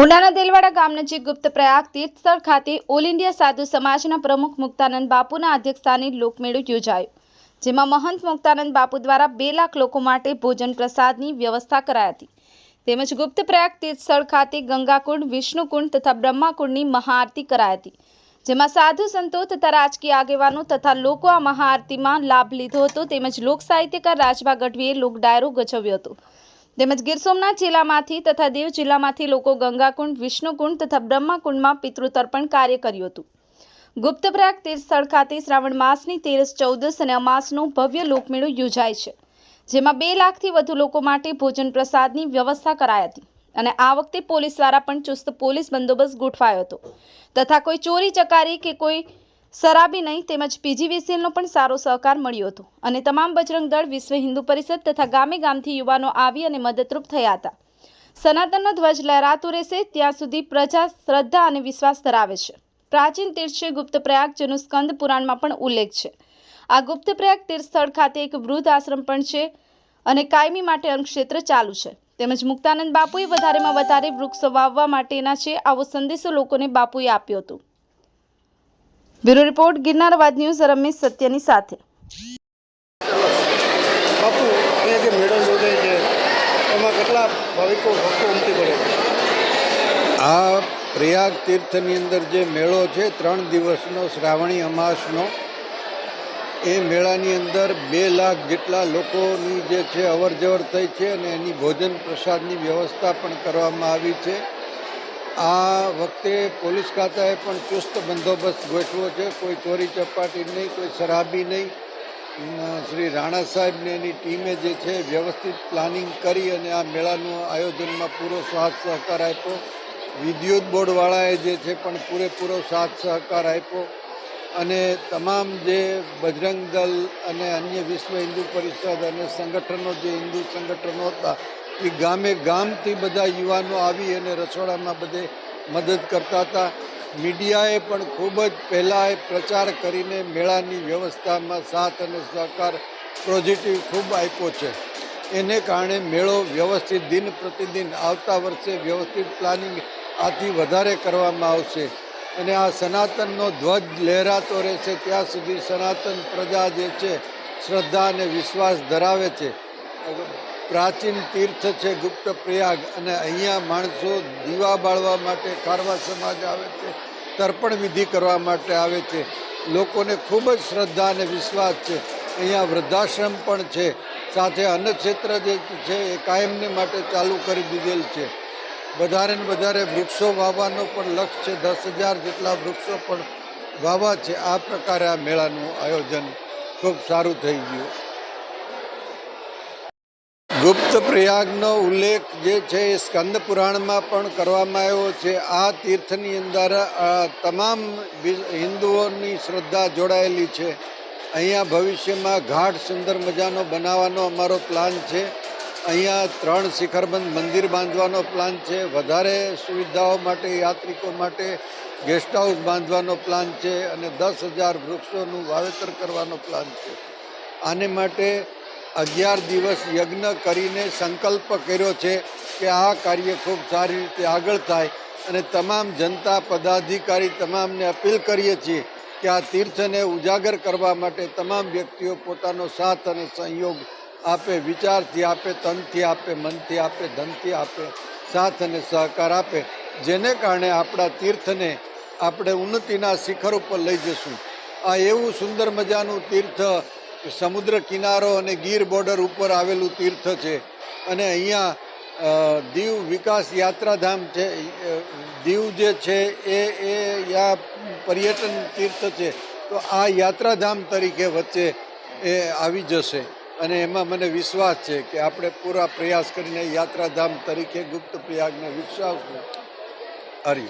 ઉનાના દેલવાડા ગામ નજીક ગુપ્ત પ્રયાગ તીર્થસ્થળ ખાતે ઓલ ઇન્ડિયા સાધુ સમાજના પ્રમુખ મુક્તાનંદ બાપુના અધ્યક્ષસ્થાને લોકમેળો યોજાયો, જેમાં મહંત મુક્તાનંદ બાપુ દ્વારા બે લાખ લોકો માટે ભોજન પ્રસાદની વ્યવસ્થા કરાઈ હતી. તેમજ ગુપ્ત પ્રયાગ તીર્થસ્થળ ખાતે ગંગાકુંડ, વિષ્ણુકુંડ તથા બ્રહ્માકુંડની મહાઆરતી કરાઈ હતી, જેમાં સાધુ સંતો તથા રાજકીય આગેવાનો તથા લોકો આ મહાઆરતીમાં લાભ લીધો હતો. તેમજ લોક સાહિત્યકાર રાજભા ગઢવીએ લોક ડાયરો ગજવ્યો હતો. તેમજ ગીર સોમનાથ જિલ્લામાંથી તથા દીવ જિલ્લામાંથી લોકો ગંગાકુંડ, વિષ્ણુકુંડ તથા બ્રહ્માકુંડમાં પિતૃતર્પણ કાર્ય કર્યું હતું. ગુપ્તપ્રાગ તીર્થસ્થળ ખાતે શ્રાવણ માસની તેરસ, ચૌદસ અને અમાસનો ભવ્ય લોકમેળો યોજાય છે, જેમાં બે લાખથી વધુ લોકો માટે ભોજન પ્રસાદની વ્યવસ્થા કરાઈ હતી અને આ વખતે પોલીસ દ્વારા પણ ચુસ્ત પોલીસ બંદોબસ્ત ગોઠવાયો હતો. તથા કોઈ ચોરી, ચકારી કે કોઈ શરાબી નહીં તેમજ પીજીવીસીએલનો પણ સારો સહકાર મળ્યો હતો અને તમામ બજરંગ દળ વિશ્વ હિન્દુ પરિષદ તથા ગામે ગામથી યુવાનો આવી અને મદદરૂપ થયા હતા. સનાતનનો ધ્વજ લહેરાતો રહેશે ત્યાં સુધી પ્રજા શ્રદ્ધા અને વિશ્વાસ ધરાવે છે. પ્રાચીન તીર્થ છે ગુપ્ત પ્રયાગ જેનો સ્કંદ પુરાણમાં પણ ઉલ્લેખ છે. આ ગુપ્ત પ્રયાગ તીર્થ સ્થળ ખાતે એક વૃદ્ધ આશ્રમ પણ છે અને કાયમી માટે અંગક્ષેત્ર ચાલુ છે. તેમજ મુક્તાનંદ બાપુએ વધારેમાં વધારે વૃક્ષો વાવવા માટેના છે આવો સંદેશો લોકોને બાપુએ આપ્યો હતો. બ્યુરો રિપોર્ટ ગિરનાર વાદ ન્યૂઝ રમેશ સત્યની સાથે. બાપુ અહીંયા જે મેળો યોજાય છે એમાં કેટલા ભાવિકો ભક્તો ઉમટી પડે આ પ્રયાગ તીર્થની અંદર જે મેળો છે ત્રણ દિવસનો શ્રાવણી અમાસનો એ મેળાની અંદર બે લાખ જેટલા લોકોની જે છે અવર જવર થઈ છે અને એની ભોજન પ્રસાદની વ્યવસ્થા પણ કરવામાં આવી છે. આ વખતે પોલીસ ખાતાએ પણ ચુસ્ત બંદોબસ્ત ગોઠવો છે. કોઈ ચોરી ચપાટી નહીં, કોઈ શરાબી નહીં. શ્રી રાણા સાહેબને એની ટીમે જે છે વ્યવસ્થિત પ્લાનિંગ કરી અને આ મેળાનું આયોજનમાં પૂરો સાથ સહકાર આપ્યો. વિદ્યુત બોર્ડવાળાએ જે છે પણ પૂરેપૂરો સાથ સહકાર આપ્યો. અને તમામ જે બજરંગ દળ અને અન્ય વિશ્વ હિન્દુ પરિષદ અને સંગઠનો જે હિન્દુ સંગઠનો હતા એ ગામે ગામથી બધા યુવાનો આવી અને રસોડામાં બધે મદદ કરતા હતા. મીડિયાએ પણ ખૂબ જ પહેલાં પ્રચાર કરીને મેળાની વ્યવસ્થામાં સાથ અને સહકાર પોઝિટિવ ખૂબ આપ્યો છે. એને કારણે મેળો વ્યવસ્થિત દિન પ્રતિદિન આવતા વર્ષે વ્યવસ્થિત પ્લાનિંગ આથી વધારે કરવામાં આવશે. અને આ સનાતનનો ધ્વજ લહેરાતો રહેશે, ત્યાં સુધી સનાતન પ્રજા જે છે, શ્રદ્ધા અને વિશ્વાસ ધરાવે છે. પ્રાચીન તીર્થ છે ગુપ્ત પ્રયાગ અને અહીંયા માણસો દીવા બાળવા માટે ખારવા સમાજ આવે છે, તર્પણ વિધિ કરવા માટે આવે છે. લોકોને ખૂબ જ શ્રદ્ધા અને વિશ્વાસ છે. અહીંયા વૃદ્ધાશ્રમ પણ છે. સાથે અન્નક્ષેત્ર જે છે એ કાયમને માટે ચાલુ કરી દીધેલ છે. વધારે ને વધારે વૃક્ષો વાવવાનો પણ લક્ષ્ય છે. દસ હજાર જેટલા વૃક્ષો પણ વાવવા છે. આ પ્રકારે આ મેળાનું આયોજન ખૂબ સારું થઈ ગયું. ગુપ્ત પ્રયાગનો ઉલ્લેખ જે છે એ સ્કંદ પુરાણમાં પણ કરવામાં આવ્યો છે. આ તીર્થની અંદર તમામ હિન્દુઓની શ્રદ્ધા જોડાયેલી છે. અહીંયા ભવિષ્યમાં ઘાટ સુંદર મજાનો બનાવવાનો અમારો પ્લાન છે. અહીંયા ત્રણ શિખરબંધ મંદિર બાંધવાનો પ્લાન છે. વધારે સુવિધાઓ માટે, યાત્રિકો માટે ગેસ્ટ હાઉસ બાંધવાનો પ્લાન છે અને દસ હજાર વૃક્ષોનું વાવેતર કરવાનો પ્લાન છે. આને માટે અગિયાર દિવસ યજ્ઞ કરીને સંકલ્પ કર્યો છે કે આ કાર્ય ખૂબ સારી રીતે આગળ થાય અને તમામ જનતા પદાધિકારી તમામને અપીલ કરીએ છીએ કે આ તીર્થને ઉજાગર કરવા માટે તમામ વ્યક્તિઓ પોતાનો સાથ અને સહયોગ આપે, વિચારથી આપે, તનથી આપે, મનથી આપે, ધનથી આપે, સાથ અને સહકાર આપે. જેને કારણે આપણા તીર્થને આપણે ઉન્નતિના શિખર ઉપર લઈ જશું. આ એવું સુંદર મજાનું તીર્થ સમુદ્ર કિનારો અને ગીર બોર્ડર ઉપર આવેલું તીર્થ છે. અને અહીંયા દીવ વિકાસ યાત્રાધામ છે. દીવ જે છે એ એ યા પર્યટન તીર્થ છે. તો આ યાત્રાધામ તરીકે વચ્ચે એ આવી જશે. અને એમાં મને વિશ્વાસ છે કે આપણે પૂરા પ્રયાસ કરીને યાત્રાધામ તરીકે ગુપ્ત પ્રયાગને વિકસાવશું. હરિ.